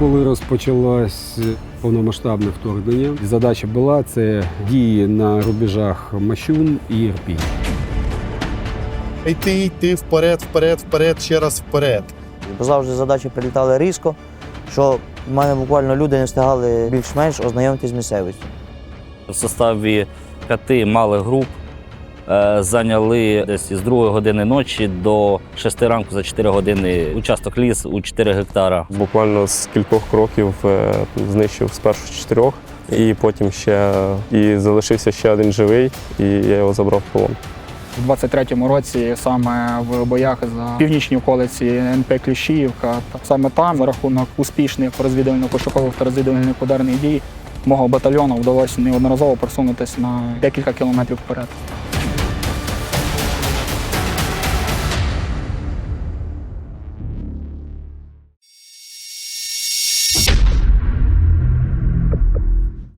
Коли розпочалось повномасштабне вторгнення, задача була це дії на рубежах Мащун і Ірпінь. Йти, йти вперед, вперед, вперед, ще раз вперед. Завжди задачі прилітали різко, що в мене буквально люди не встигали більш-менш ознайомитись з місцевістю. В составі п'яти малих груп зайняли десь з 2 години ночі до 6 ранку за 4 години участок ліс у 4 гектара. Буквально з кількох кроків е, знищив спершу чотирьох, і потім ще і залишився ще один живий, і я його забрав в полон. У 23-му році саме в боях за північні околиці НП Кліщіївка. Саме там, за рахунок успішних розвідувально-пошукових та розвідувальних ударних дій, мого батальйону вдалося неодноразово просунутися на декілька кілометрів вперед.